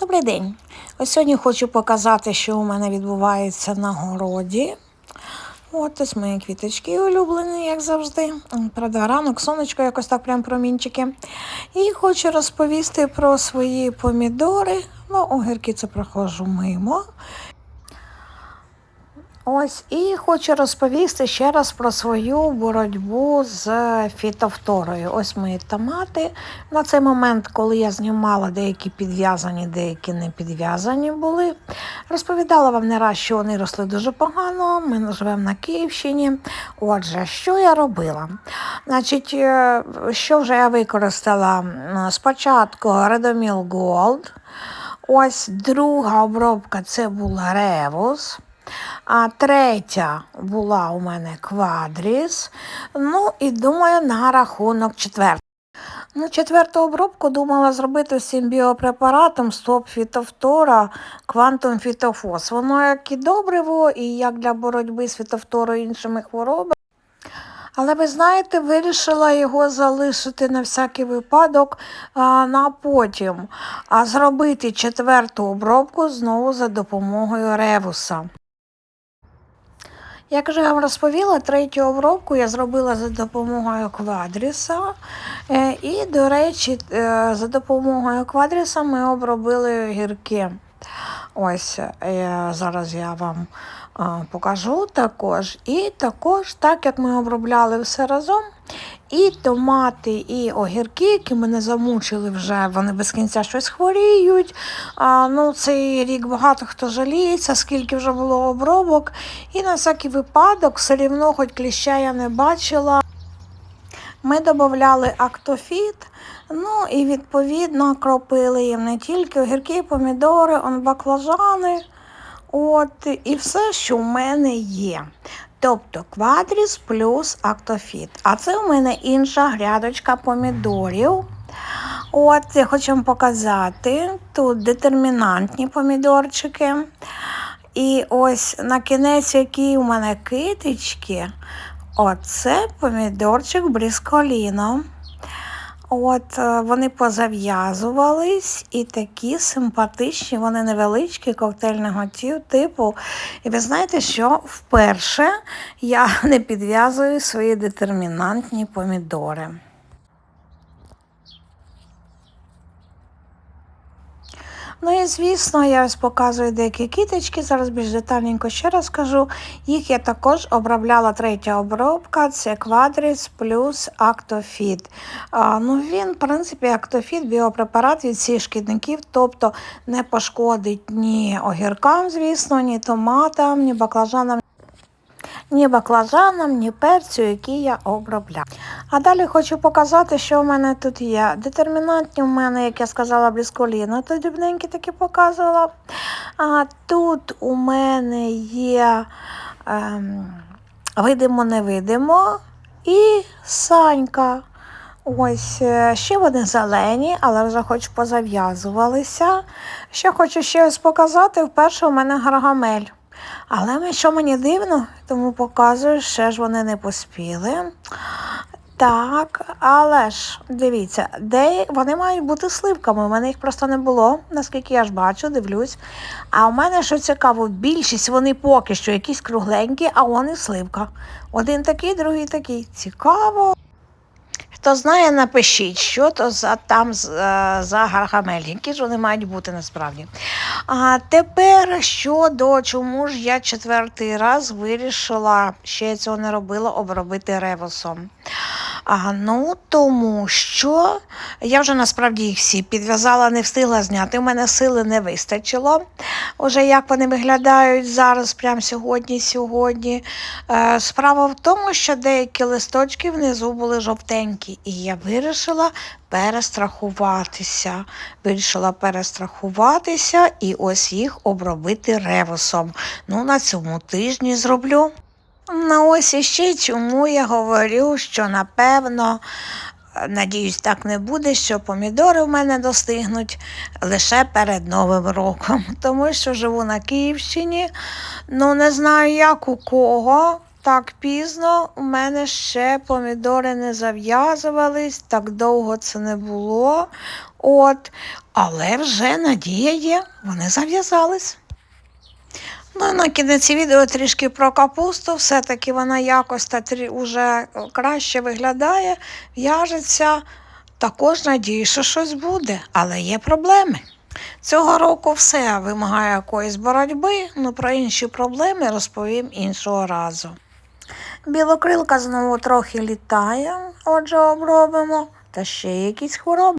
Добрий день. Ось сьогодні хочу показати, що у мене відбувається на городі. От ось мої квіточки улюблені, як завжди. Правда, ранок, сонечко, якось так прям промінчики. І хочу розповісти про свої помідори. Ну, огірки це проходжу мимо. Ось і хочу розповісти ще раз про свою боротьбу з фітофторою. Ось мої томати. На цей момент, коли я знімала деякі підв'язані, деякі не підв'язані були. Розповідала вам не раз, що вони росли дуже погано. Ми живемо на Київщині. Отже, що я робила? Значить, е, що вже я використала? Спочатку Redomil Gold. Ось друга обробка це була Ревус. А третя була у мене квадріс. Ну і думаю на рахунок четвертої. Ну, четверту обробку думала зробити цим біопрепаратом Стоп Фітофтора Квантум Фітофос. Воно як і добриво, і як для боротьби з фітофторою і іншими хворобами. Але ви знаєте, вирішила його залишити на всякий випадок а, на потім, а зробити четверту обробку знову за допомогою ревуса. Як вже вам розповіла, третю обробку я зробила за допомогою квадріса. Е, І, до речі, е, за допомогою квадріса ми обробили гірки. Ось е, зараз я вам е, покажу також. І також, так як ми обробляли все разом, і томати, і огірки, які мене замучили вже, вони без кінця щось хворіють. А, ну, цей рік багато хто жаліється, скільки вже було обробок. І на всякий випадок, все рівно, хоч кліща я не бачила. Ми додавали актофіт, ну і відповідно кропили їм не тільки огірки, помідори, он баклажани. От, і все, що в мене є. Тобто квадріс плюс актофіт. А це у мене інша грядочка помідорів. От, я хочу вам показати. Тут детермінантні помідорчики. І ось на кінець, які у мене китички, оце помідорчик брісколіно. От е, вони позав'язувались і такі симпатичні, вони невеличкі, коктейльного типу. І ви знаєте, що вперше я не підв'язую свої детермінантні помідори. Ну і звісно, я ось показую деякі кіточки. Зараз більш детальненько ще раз кажу. Їх я також обробляла третя обробка. Це квадріс плюс актофіт. А, ну він, в принципі, актофіт, біопрепарат від всіх шкідників, тобто не пошкодить ні огіркам, звісно, ні томатам, ні баклажанам. Ні баклажанам, ні перцю, які я обробляю. А далі хочу показати, що в мене тут є. Детермінантні в мене, як я сказала, блісколіна, то дрібненькі такі показувала. А тут у мене є ем, видимо-невидимо і санька. Ось е, ще вони зелені, але вже хоч позав'язувалися. Що хочу ще ось показати, вперше у мене гаргамель. Але що мені дивно, тому показую, ще ж вони не поспіли. Так, але ж дивіться, де вони мають бути сливками. У мене їх просто не було, наскільки я ж бачу, дивлюсь. А у мене що цікаво, більшість вони поки що якісь кругленькі, а вони сливка. Один такий, другий такий. Цікаво. Хто знає, напишіть, що то за там е, за гаргамель, які ж вони мають бути насправді. А тепер щодо чому ж я четвертий раз вирішила, ще я цього не робила, обробити ревусом. А, ну, тому що я вже насправді їх всі підв'язала, не встигла зняти. У мене сили не вистачило. Уже як вони виглядають зараз, прямо сьогодні, сьогодні. Е, справа в тому, що деякі листочки внизу були жовтенькі, і я вирішила перестрахуватися. Вирішила перестрахуватися і ось їх обробити ревусом. Ну, на цьому тижні зроблю. Ну, ось іще чому я говорю, що напевно, надіюсь, так не буде, що помідори в мене достигнуть лише перед Новим роком. Тому що живу на Київщині, ну не знаю, як у кого. Так пізно у мене ще помідори не зав'язувались, так довго це не було. От, але вже надія є, вони зав'язались. Ну на кінець відео трішки про капусту. Все-таки вона якось та трі- уже краще виглядає, в'яжеться. Також надію, що щось буде, але є проблеми. Цього року все вимагає якоїсь боротьби, ну про інші проблеми розповім іншого разу. Білокрилка знову трохи літає, отже, обробимо, та ще якісь хвороби.